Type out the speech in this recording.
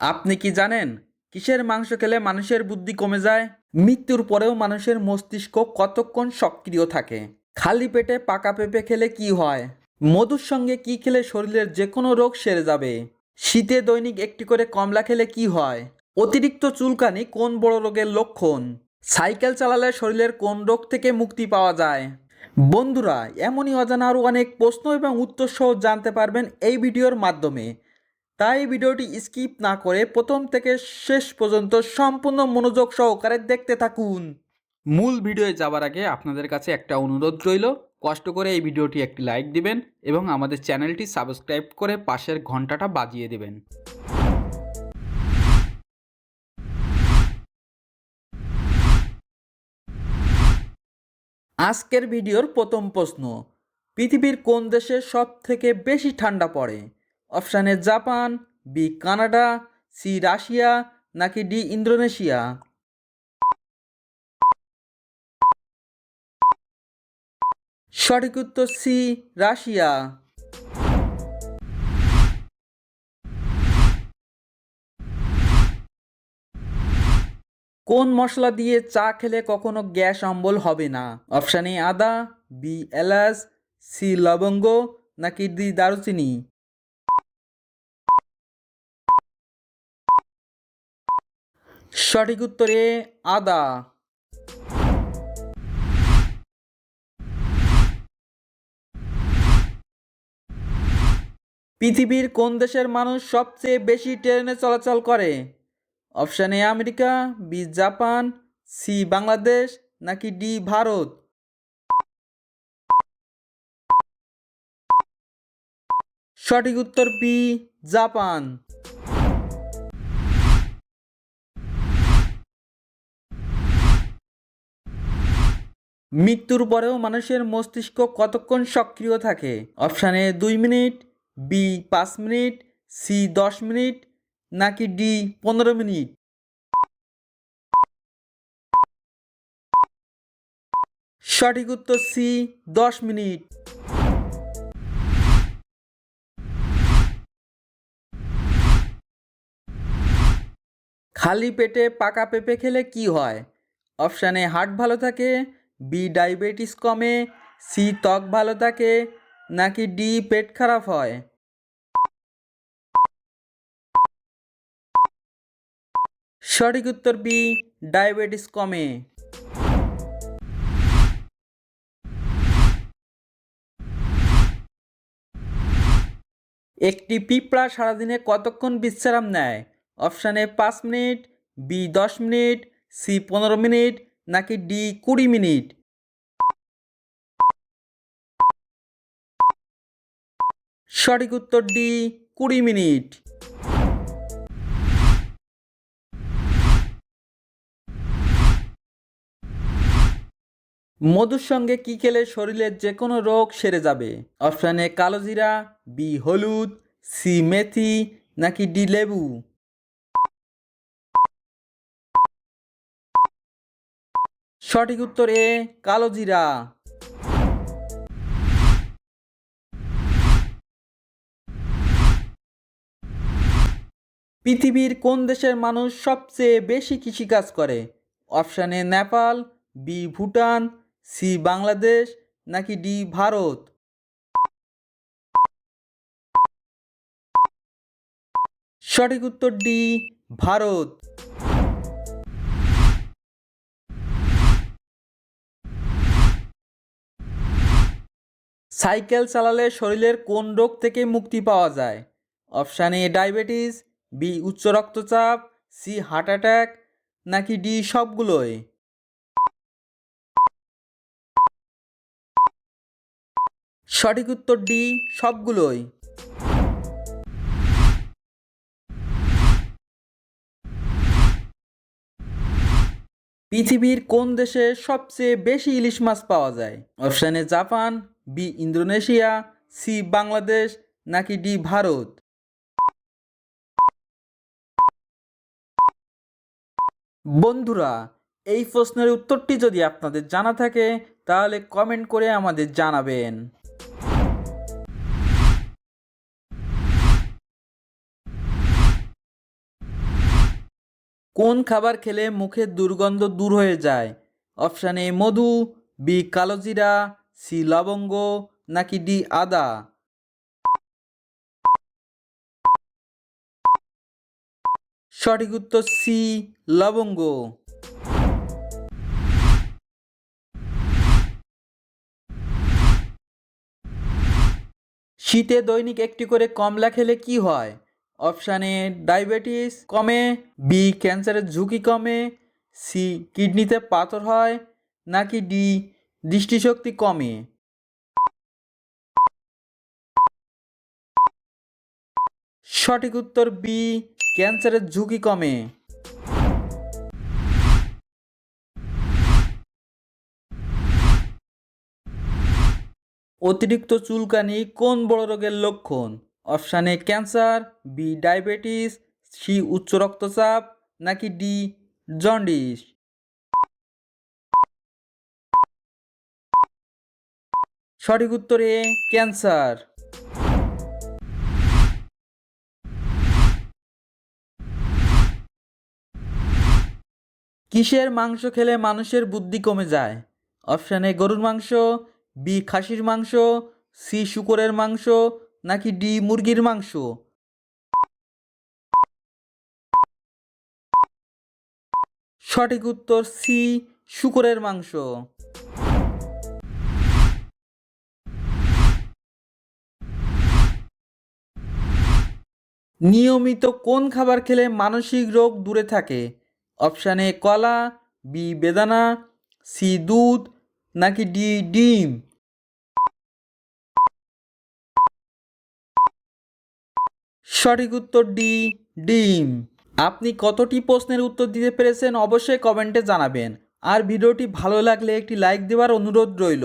আপনি কি জানেন, কিসের মাংস খেলে মানুষের বুদ্ধি কমে যায়? মৃত্যুর পরেও মানুষের মস্তিষ্ক কতক্ষণ সক্রিয় থাকে? খালি পেটে পাকা পেঁপে খেলে কি হয়? মধুর সঙ্গে কি খেলে শরীরের যে কোনো রোগ সেরে যাবে? শীতে দৈনিক একটি করে কমলা খেলে কি হয়? অতিরিক্ত চুলকানি কোন বড় রোগের লক্ষণ? সাইকেল চালালে শরীরের কোন রোগ থেকে মুক্তি পাওয়া যায়? বন্ধুরা, এমনই অজানা আরও অনেক প্রশ্ন এবং উত্তর সহ জানতে পারবেন এই ভিডিওর মাধ্যমে। তাই ভিডিওটি স্কিপ না করে প্রথম থেকে শেষ পর্যন্ত সম্পূর্ণ মনোযোগ সহকারে দেখতে থাকুন। মূল ভিডিওয়ে যাবার আগে আপনাদের কাছে একটা অনুরোধ রইল কষ্ট করে এই ভিডিওটি একটি লাইক দিবেন এবং আমাদের চ্যানেলটি সাবস্ক্রাইব করে পাশের ঘন্টাটা বাজিয়ে দেবেন। আজকের ভিডিওর প্রথম প্রশ্ন পৃথিবীর কোন দেশে সব থেকে বেশি ঠান্ডা পড়ে? অপশানে Japan B Canada C Russia, নাকি ডি ইন্দোনেশিয়া? সঠিক উত্তর সি রাশিয়া। কোন মশলা দিয়ে চা খেলে কখনো গ্যাস অম্বল হবে না? অপশান এ আদা বি এলাচ সি লবঙ্গ, নাকি ডি দারুচিনি? সঠিক উত্তরে আদা। পৃথিবীর কোন দেশের মানুষ সবচেয়ে বেশি ট্রেনে চলাচল করে? Option A America, B Japan, C Bangladesh, নাকি ডি ভারত? সঠিক উত্তর বি জাপান। মৃত্যুর পরেও মানুষের মস্তিষ্ক কতক্ষণ সক্রিয় থাকে? অপশান এ, দুই মিনিট, বি, পাঁচ মিনিট, সি, দশ মিনিট, নাকি ডি, পনেরো মিনিট? সঠিক উত্তর সি, দশ মিনিট। খালি পেটে পাকা পেঁপে খেলে কি হয়? অপশানে হার্ট ভালো থাকে বি ডায়াবেটিস কমে, সি ত্বক ভালো থাকে, নাকি ডি পেট খারাপ হয়? সঠিক উত্তর বি, ডায়াবেটিস কমে। একটি পিঁপড়া সারাদিনে কতক্ষণ বিশ্রাম নেয়? অপশানে পাঁচ মিনিট, বি দশ মিনিট, সি পনেরো মিনিট নাকি ডি কুড়ি মিনিট? সঠিক উত্তর ডি কুড়ি মিনিট। মধুর সঙ্গে কি খেলে শরীরের যে কোনো রোগ সেরে যাবে? অপশান এ কালো জিরা বি হলুদ, সি মেথি, নাকি ডি লেবু? সঠিক উত্তর এ, কালো জিরা। পৃথিবীর কোন দেশের মানুষ সবচেয়ে বেশি কৃষিকাজ করে? Option A, Nepal, B, Bhutan, C, Bangladesh, নাকি ডি, ভারত? সঠিক উত্তর ডি, ভারত। সাইকেল চালালে শরীরের কোন রোগ থেকে মুক্তি পাওয়া যায়? অপশান এ, ডায়াবেটিস, বি, উচ্চ রক্তচাপ, সি, হার্ট অ্যাটাক, নাকি ডি, সবগুলোই? সঠিক উত্তর ডি, সবগুলোই। পৃথিবীর কোন দেশে সবচেয়ে বেশি ইলিশ মাছ পাওয়া যায়? Option A Japan B Indonesia C Bangladesh, নাকি ডি ভারত? বন্ধুরা, এই প্রশ্নের উত্তরটি যদি আপনাদের জানা থাকে, তাহলে কমেন্ট করে আমাদের জানাবেন। কোন খাবার খেলে মুখের দুর্গন্ধ দূর হয়ে যায়? অপশান এ, মধু, বি কালোজিরা সি, লবঙ্গ, নাকি ডি, আদা? সঠিক উত্তর সি, লবঙ্গ। শীতে দৈনিক একটি করে কমলা খেলে কি হয়? অপশান এ ডায়াবেটিস কমে, বি, ক্যান্সারের ঝুঁকি কমে, সি, কিডনিতে পাথর হয়, নাকি ডি, দৃষ্টিশক্তি কমে। সঠিক উত্তর বি, ক্যান্সারের ঝুঁকি কমে। অতিরিক্ত চুলকানি কোন বড় রোগের লক্ষণ? Option A cancer, B diabetes, C উচ্চ রক্তচাপ, নাকি ডি জন্ডিস? সঠিক উত্তর এ ক্যান্সার। কিসের মাংস খেলে মানুষের বুদ্ধি কমে যায়? অপশান এ গরুর মাংস, বি খাসির মাংস, সি শুকরের মাংস নাকি ডি মুরগির মাংস? সঠিক উত্তর সি, শুকরের মাংস। নিয়মিত কোন খাবার খেলে মানসিক রোগ দূরে থাকে? অপশানে কলা, বি বেদানা, সি দুধ, নাকি ডি ডিম? সঠিক উত্তর ডি, ডিম। আপনি কতটি প্রশ্নের উত্তর দিতে পেরেছেন অবশ্যই কমেন্টে জানাবেন। আর ভিডিওটি ভালো লাগলে একটি লাইক দেওয়ার অনুরোধ রইল।